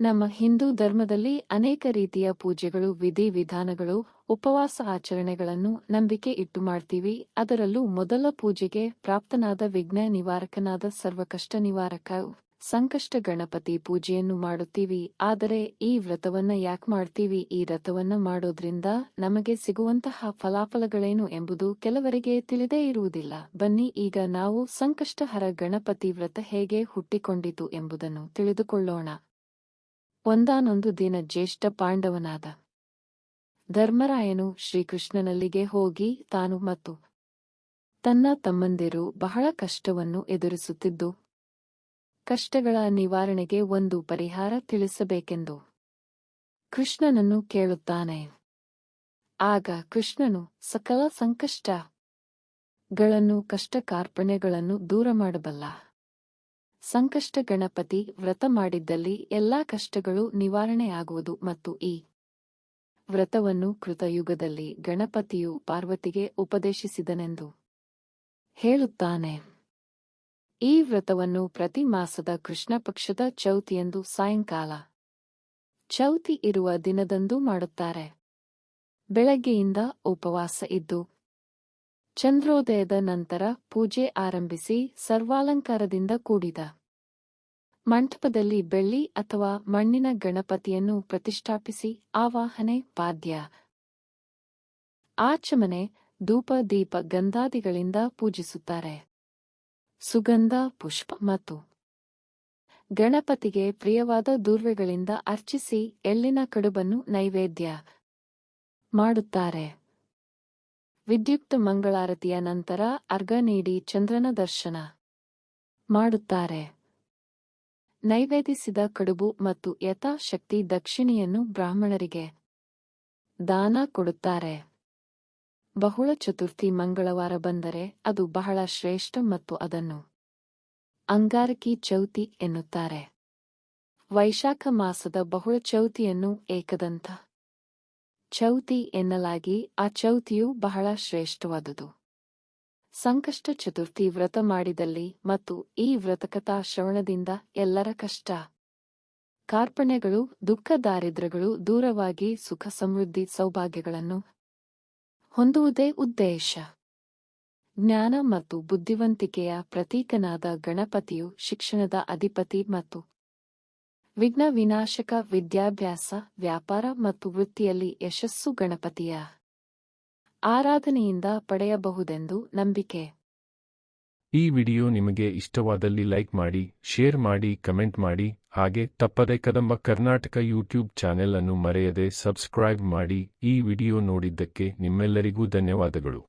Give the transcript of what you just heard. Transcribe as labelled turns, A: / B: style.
A: ನಮ್ಮ ಹಿಂದೂ ಧರ್ಮದಲ್ಲಿ ಅನೇಕ ರೀತಿಯ ಪೂಜೆಗಳು, ವಿಧಿ ವಿಧಾನಗಳು, ಉಪವಾಸ ಆಚರಣೆಗಳನ್ನು ನಂಬಿಕೆ ಇಟ್ಟು ಮಾಡ್ತೀವಿ. ಅದರಲ್ಲೂ ಮೊದಲ ಪೂಜೆಗೆ ಪ್ರಾಪ್ತನಾದ ವಿಘ್ನ ನಿವಾರಕನಾದ ಸರ್ವಕಷ್ಟ ನಿವಾರಕ ಸಂಕಷ್ಟ ಗಣಪತಿ ಪೂಜೆಯನ್ನು ಮಾಡುತ್ತೀವಿ. ಆದರೆ ಈ ವ್ರತವನ್ನ ಯಾಕ್ ಮಾಡ್ತೀವಿ? ಈ ವ್ರತವನ್ನ ಮಾಡೋದ್ರಿಂದ ನಮಗೆ ಸಿಗುವಂತಹ ಫಲಾಫಲಗಳೇನು ಎಂಬುದು ಕೆಲವರಿಗೆ ತಿಳಿದೇ ಇರುವುದಿಲ್ಲ. ಬನ್ನಿ, ಈಗ ನಾವು ಸಂಕಷ್ಟಹರ ಗಣಪತಿ ವ್ರತ ಹೇಗೆ ಹುಟ್ಟಿಕೊಂಡಿತು ಎಂಬುದನ್ನು ತಿಳಿದುಕೊಳ್ಳೋಣ. ಒಂದಾನೊಂದು ದಿನ ಜ್ಯೇಷ್ಠ ಪಾಂಡವನಾದ ಧರ್ಮರಾಯನು ಶ್ರೀಕೃಷ್ಣನಲ್ಲಿಗೆ ಹೋಗಿ ತಾನು ಮತ್ತು ತನ್ನ ತಮ್ಮಂದಿರು ಬಹಳ ಕಷ್ಟವನ್ನು ಎದುರಿಸುತ್ತಿದ್ದು, ಕಷ್ಟಗಳ ನಿವಾರಣೆಗೆ ಒಂದು ಪರಿಹಾರ ತಿಳಿಸಬೇಕೆಂದು ಕೃಷ್ಣನನ್ನು ಕೇಳುತ್ತಾನೆ. ಆಗ ಕೃಷ್ಣನು ಸಕಲ ಸಂಕಷ್ಟಗಳನ್ನು ಕಷ್ಟ ಕಾರ್ಪಣ್ಯಗಳನ್ನು ದೂರ ಮಾಡಬಲ್ಲ. ಸಂಕಷ್ಟ ಗಣಪತಿ ವ್ರತ ಮಾಡಿದ್ದಲ್ಲಿ ಎಲ್ಲಾ ಕಷ್ಟಗಳು ನಿವಾರಣೆಯಾಗುವುದು ಮತ್ತು ಈ ವ್ರತವನ್ನು ಕೃತಯುಗದಲ್ಲಿ ಗಣಪತಿಯು ಪಾರ್ವತಿಗೆ ಉಪದೇಶಿಸಿದನೆಂದು ಹೇಳುತ್ತಾನೆ. ಈ ವ್ರತವನ್ನು ಪ್ರತಿ ಮಾಸದ ಕೃಷ್ಣ ಪಕ್ಷದ ಚೌತಿಯಂದು ಸಾಯಂಕಾಲ ಚೌತಿ ಇರುವ ದಿನದಂದು ಮಾಡುತ್ತಾರೆ. ಬೆಳಗ್ಗೆಯಿಂದ ಉಪವಾಸ ಇದ್ದು ಚಂದ್ರೋದಯದ ನಂತರ ಪೂಜೆ ಆರಂಭಿಸಿ ಸರ್ವಾಲಂಕಾರದಿಂದ ಕೂಡಿದ ಮಂಟಪದಲ್ಲಿ ಬೆಳ್ಳಿ ಅಥವಾ ಮಣ್ಣಿನ ಗಣಪತಿಯನ್ನು ಪ್ರತಿಷ್ಠಾಪಿಸಿ ಆವಾಹನೆ ಪಾದ್ಯ ಆಚಮನೆ ಧೂಪ, ದೀಪ, ಗಂಧಾದಿಗಳಿಂದ ಪೂಜಿಸುತ್ತಾರೆ. ಸುಗಂಧ, ಪುಷ್ಪ ಮತ್ತು ಗಣಪತಿಗೆ ಪ್ರಿಯವಾದ ದೂರ್ವೆಗಳಿಂದ ಅರ್ಚಿಸಿ ಎಳ್ಳಿನ ಕಡುಬನ್ನು ನೈವೇದ್ಯ ಮಾಡುತ್ತಾರೆ. ವಿದ್ಯುಕ್ತ ಮಂಗಳಾರತಿಯ ನಂತರ ಅರ್ಘ ನೀಡಿ ಚಂದ್ರನ ದರ್ಶನ ಮಾಡುತ್ತಾರೆ. ನೈವೇದಿಸಿದ ಕಡುಬು ಮತ್ತು ಯಥಾಶಕ್ತಿ ದಕ್ಷಿಣೆಯನ್ನು ಬ್ರಾಹ್ಮಣರಿಗೆ ದಾನ ಕೊಡುತ್ತಾರೆ. ಬಹುಳ ಚತುರ್ಥಿ ಮಂಗಳವಾರ ಬಂದರೆ ಅದು ಬಹಳ ಶ್ರೇಷ್ಠ ಮತ್ತು ಅದನ್ನು ಅಂಗಾರಕಿ ಚೌತಿ ಎನ್ನುತ್ತಾರೆ. ವೈಶಾಖ ಮಾಸದ ಬಹುಳ ಚೌತಿಯನ್ನು ಏಕದಂತ ಚೌತಿ ಎನ್ನಲಾಗಿ ಆ ಚೌತಿಯು ಬಹಳ ಶ್ರೇಷ್ಠವಾದುದು. ಸಂಕಷ್ಟ ಚತುರ್ಥಿ ವ್ರತ ಮಾಡಿದಲ್ಲಿ ಮತ್ತು ಈ ವ್ರತಕಥಾ ಶ್ರವಣದಿಂದ ಎಲ್ಲರ ಕಷ್ಟ. ಕಾರ್ಪಣ್ಯಗಳು, ದುಃಖ ದಾರಿದ್ರ್ಯಗಳು ದೂರವಾಗಿ ಸುಖ ಸಮೃದ್ಧಿ ಸೌಭಾಗ್ಯಗಳನ್ನು ಹೊಂದುವುದೇ ಉದ್ದೇಶ. ಜ್ಞಾನ ಮತ್ತು ಬುದ್ಧಿವಂತಿಕೆಯ ಪ್ರತೀಕನಾದ ಗಣಪತಿಯು ಶಿಕ್ಷಣದ ಅಧಿಪತಿ ಮತ್ತು ವಿಘ್ನ ವಿನಾಶಕ ವಿದ್ಯಾಭ್ಯಾಸ, ವ್ಯಾಪಾರ ಮತ್ತು ವೃತ್ತಿಯಲ್ಲಿ ಯಶಸ್ಸು ಗಣಪತಿಯ ಆರಾಧನೆಯಿಂದ ಪಡೆಯಬಹುದೆಂದು ನಂಬಿಕೆ.
B: ಈ ವಿಡಿಯೋ ನಿಮಗೆ ಇಷ್ಟವಾದಲ್ಲಿ ಲೈಕ್ ಮಾಡಿ, ಶೇರ್ ಮಾಡಿ, ಕಮೆಂಟ್ ಮಾಡಿ, ಹಾಗೆ ತಪ್ಪದೆ ಕದಂಬ ಕರ್ನಾಟಕ ಯೂಟ್ಯೂಬ್ ಚಾನೆಲ್ ಅನ್ನು ಮರೆಯದೆ ಸಬ್ಸ್ಕ್ರೈಬ್ ಮಾಡಿ ಈ ವಿಡಿಯೋ ನೋಡಿದ್ದಕ್ಕೆ ನಿಮ್ಮೆಲ್ಲರಿಗೂ ಧನ್ಯವಾದಗಳು.